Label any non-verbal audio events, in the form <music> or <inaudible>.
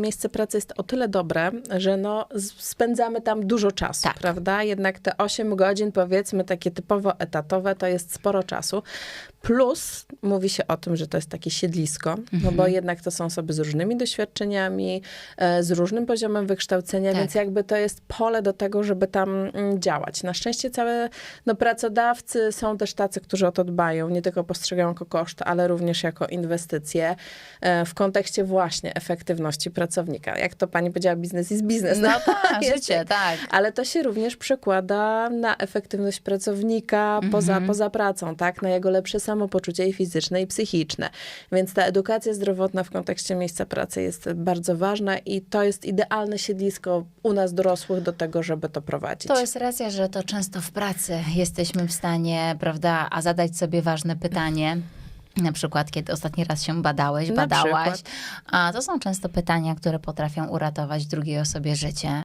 Miejsce pracy jest o tyle dobre, że no, spędzamy tam dużo czasu, Tak. prawda? Jednak te 8 godzin, powiedzmy, takie typowo etatowe, to jest sporo czasu. Plus mówi się o tym, że to jest takie siedlisko, no Mhm. bo jednak to są osoby z różnymi doświadczeniami, e, z różnym poziomem wykształcenia, Tak. więc jakby to jest pole do tego, żeby tam mm, działać. Na szczęście całe no, pracodawcy są też tacy, którzy o to dbają, nie tylko postrzegają jako koszt, ale również jako inwestycje e, w kontekście właśnie efektywności pracownika. Jak to pani powiedziała, biznes jest biznes. No <laughs> tak, życie, tak. Ale to się również przekłada na efektywność pracownika poza, Mhm. poza pracą, tak? Na jego lepsze samopoczucie i fizyczne, i psychiczne. Więc ta edukacja zdrowotna w kontekście miejsca pracy jest bardzo ważna i to jest idealne siedlisko u nas dorosłych do tego, żeby to prowadzić. To jest racja, że to często w pracy jesteśmy w stanie, prawda, a zadać sobie ważne pytanie. Na przykład, kiedy ostatni raz się badałeś, badałaś. A to są często pytania, które potrafią uratować drugiej osobie życie.